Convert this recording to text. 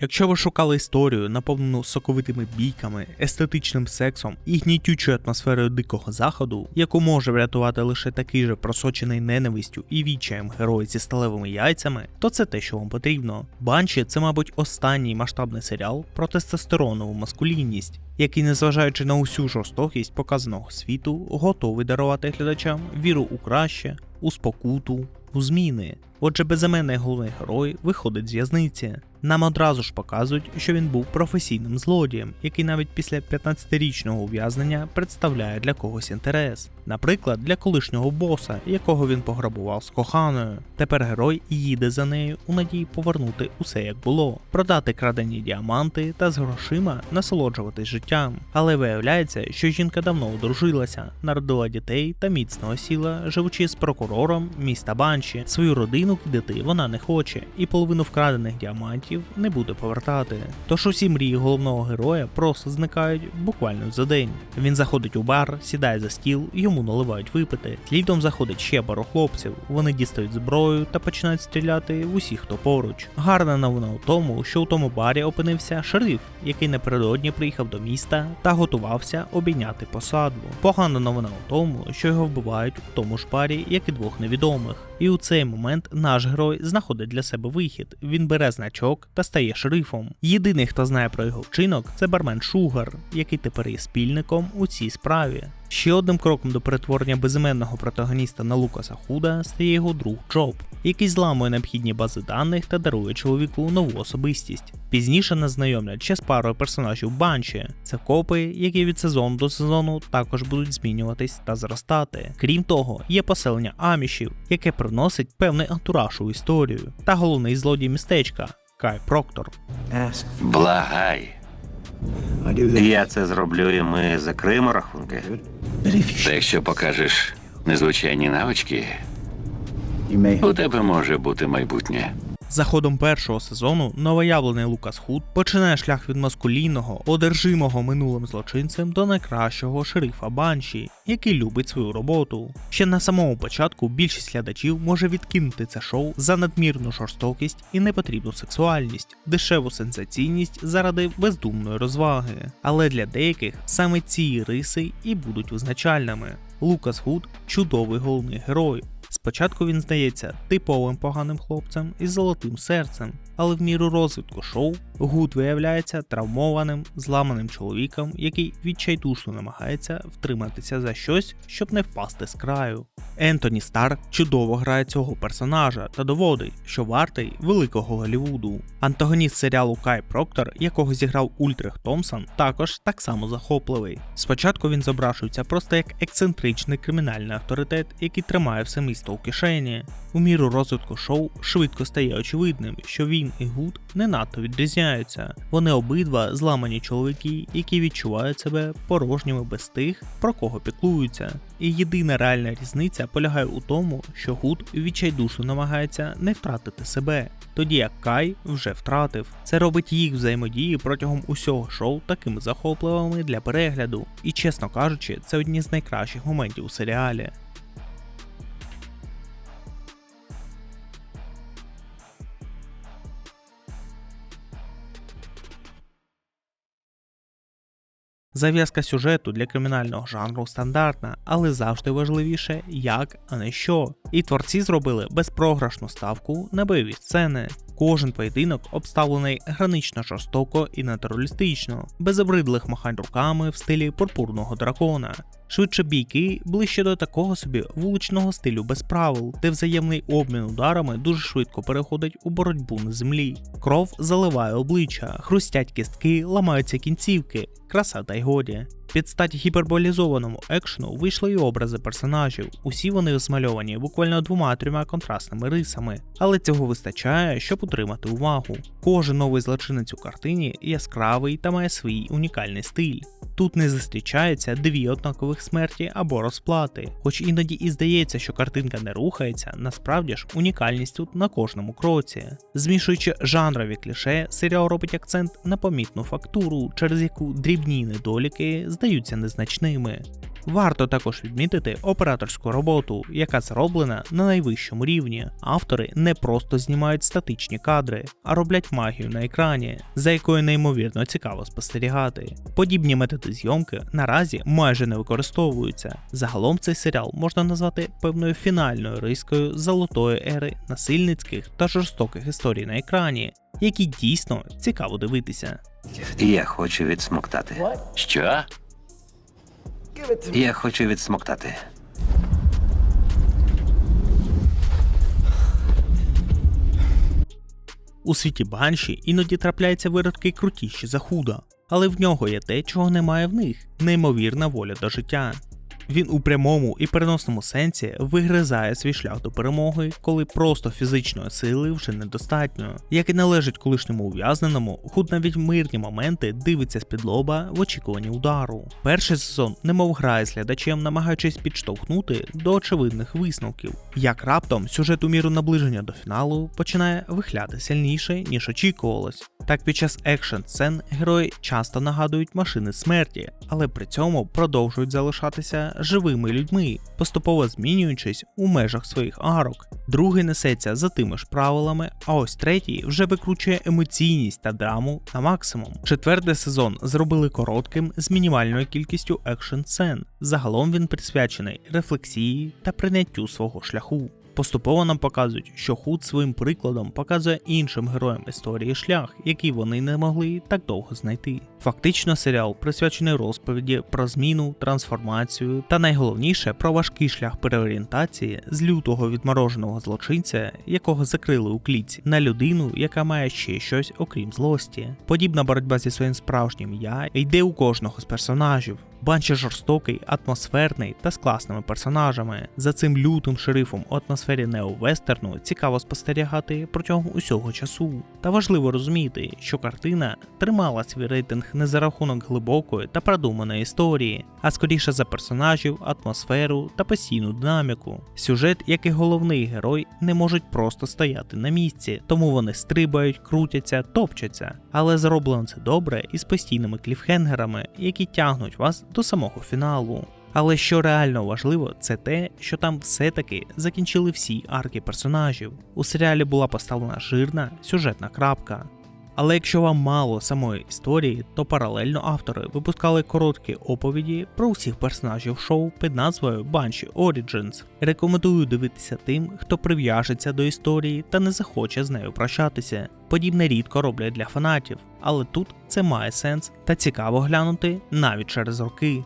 Якщо ви шукали історію, наповнену соковитими бійками, естетичним сексом і гнітючою атмосферою дикого заходу, яку може врятувати лише такий же просочений ненавистю і відчаєм герой зі сталевими яйцями, то це те, що вам потрібно. Банші це, мабуть, останній масштабний серіал про тестостеронову маскулінність, який, незважаючи на усю жорстокість показаного світу, готовий дарувати глядачам віру у краще, у спокуту, у зміни. Отже, безіменний головний герой виходить з в'язниці. Нам одразу ж показують, що він був професійним злодієм, який навіть після 15-річного ув'язнення представляє для когось інтерес. Наприклад, для колишнього боса, якого він пограбував з коханою. Тепер герой їде за нею у надії повернути усе як було, продати крадені діаманти та з грошима насолоджуватись життям. Але виявляється, що жінка давно одружилася, народила дітей та міцно осіла, живучи з прокурором міста Банші. Свою родину кидати вона не хоче, і половину вкрадених діамантів не буде повертати. Тож усі мрії головного героя просто зникають буквально за день. Він заходить у бар, сідає за стіл, йому наливають випити. Слідом заходить ще пару хлопців. Вони дістають зброю та починають стріляти в усіх, хто поруч. Гарна новина у тому, що у тому барі опинився шериф, який напередодні приїхав до міста та готувався обійняти посаду. Погана новина у тому, що його вбивають у тому ж барі, як і двох невідомих. І у цей момент наш герой знаходить для себе вихід. Він бере значок та стає шерифом. Єдиний, хто знає про його вчинок, це бармен Шугар, який тепер є спільником у цій справі. Ще одним кроком до перетворення безіменного протагоніста на Лукаса Худа стає його друг Джоб, який зламує необхідні бази даних та дарує чоловіку нову особистість. Пізніше нас знайомлять ще з парою персонажів Банші. Це копи, які від сезону до сезону також будуть змінюватись та зростати. Крім того, є поселення амішів, яке приносить певний антураж у історію, та головний злодій містечка Кай Проктор. Благай. Я це зроблю, і ми закриємо рахунки. Та якщо покажеш незвичайні навички, у тебе може бути майбутнє. За ходом першого сезону новоявлений Лукас Худ починає шлях від маскулінного, одержимого минулим злочинцем до найкращого шерифа Банші, який любить свою роботу. Ще на самому початку більшість глядачів може відкинути це шоу за надмірну жорстокість і непотрібну сексуальність, дешеву сенсаційність заради бездумної розваги. Але для деяких саме ці риси і будуть визначальними. Лукас Худ чудовий головний герой. Спочатку він здається типовим поганим хлопцем із золотим серцем, але в міру розвитку шоу Гуд виявляється травмованим, зламаним чоловіком, який відчайдушно намагається втриматися за щось, щоб не впасти з краю. Ентоні Старк чудово грає цього персонажа та доводить, що вартий великого Голлівуду. Антагоніст серіалу Кай Проктор, якого зіграв Ультрих Томпсон, також так само захопливий. Спочатку він зображується просто як ексцентричний кримінальний авторитет, який тримає все місто у кишені. У міру розвитку шоу швидко стає очевидним, що він і Гуд не надто відрізняються. Вони обидва зламані чоловіки, які відчувають себе порожніми без тих, про кого піклуються. І єдина реальна різниця полягає у тому, що Гуд відчайдушно намагається не втратити себе, тоді як Кай вже втратив. Це робить їх взаємодії протягом усього шоу такими захопливими для перегляду. І чесно кажучи, це одні з найкращих моментів у серіалі. Зав'язка сюжету для кримінального жанру стандартна, але завжди важливіше як, а не що. І творці зробили безпрограшну ставку на бойові сцени. Кожен поєдинок обставлений гранично жорстоко і натуралістично, без обридлих махань руками в стилі пурпурного дракона. Швидше бійки ближче до такого собі вуличного стилю без правил, де взаємний обмін ударами дуже швидко переходить у боротьбу на землі. Кров заливає обличчя, хрустять кістки, ламаються кінцівки, краса та й годі. Під стать гіперболізованому екшену вийшли й образи персонажів. Усі вони змальовані буквально двома-трьома контрастними рисами, але цього вистачає, щоб утримати увагу. Кожен новий злочинець у картині яскравий та має свій унікальний стиль. Тут не зустрічаються дві однакових смерті або розплати. Хоч іноді і здається, що картинка не рухається, насправді ж унікальність тут на кожному кроці. Змішуючи жанрові кліше, серіал робить акцент на помітну фактуру, через яку дрібні недоліки здаються незначними. Варто також відмітити операторську роботу, яка зроблена на найвищому рівні. Автори не просто знімають статичні кадри, а роблять магію на екрані, за якою неймовірно цікаво спостерігати. Подібні методи зйомки наразі майже не використовуються. Загалом цей серіал можна назвати певною фінальною рискою золотої ери насильницьких та жорстоких історій на екрані, які дійсно цікаво дивитися. Я хочу відсмоктати. Що? Я хочу відсмоктати. У світі банші іноді трапляються виродки крутіші за худа, але в нього є те, чого немає в них неймовірна воля до життя. Він у прямому і переносному сенсі вигризає свій шлях до перемоги, коли просто фізичної сили вже недостатньо. Як і належить колишньому ув'язненому, худ навіть мирні моменти дивиться з-під лоба в очікуванні удару. Перший сезон немов грає з глядачем, намагаючись підштовхнути до очевидних висновків. Як раптом сюжет у міру наближення до фіналу починає вихляти сильніше, ніж очікувалось. Так під час екшн сцен герої часто нагадують машини смерті, але при цьому продовжують залишатися живими людьми, поступово змінюючись у межах своїх арок. Другий несеться за тими ж правилами, а ось третій вже викручує емоційність та драму на максимум. Четвертий сезон зробили коротким з мінімальною кількістю екшн сцен. Загалом він присвячений рефлексії та прийняттю свого шляху. Поступово нам показують, що худ своїм прикладом показує іншим героям історії шлях, який вони не могли так довго знайти. Фактично, серіал присвячений розповіді про зміну, трансформацію та найголовніше про важкий шлях переорієнтації з лютого відмороженого злочинця, якого закрили у клітці, на людину, яка має ще щось окрім злості. Подібна боротьба зі своїм справжнім я йде у кожного з персонажів. Банші жорстокий, атмосферний та з класними персонажами. За цим лютим шерифом у атмосфері неовестерну цікаво спостерігати протягом усього часу. Та важливо розуміти, що картина тримала свій рейтинг не за рахунок глибокої та продуманої історії, а скоріше за персонажів, атмосферу та постійну динаміку. Сюжет, як і головний герой, не можуть просто стояти на місці, тому вони стрибають, крутяться, топчаться. Але зроблено це добре і з постійними кліфхенгерами, які тягнуть вас до самого фіналу. Але що реально важливо, це те, що там все-таки закінчили всі арки персонажів. У серіалі була поставлена жирна сюжетна крапка. Але якщо вам мало самої історії, то паралельно автори випускали короткі оповіді про усіх персонажів шоу під назвою Banshee Origins. Рекомендую дивитися тим, хто прив'яжеться до історії та не захоче з нею прощатися. Подібне рідко роблять для фанатів, але тут це має сенс та цікаво глянути навіть через роки.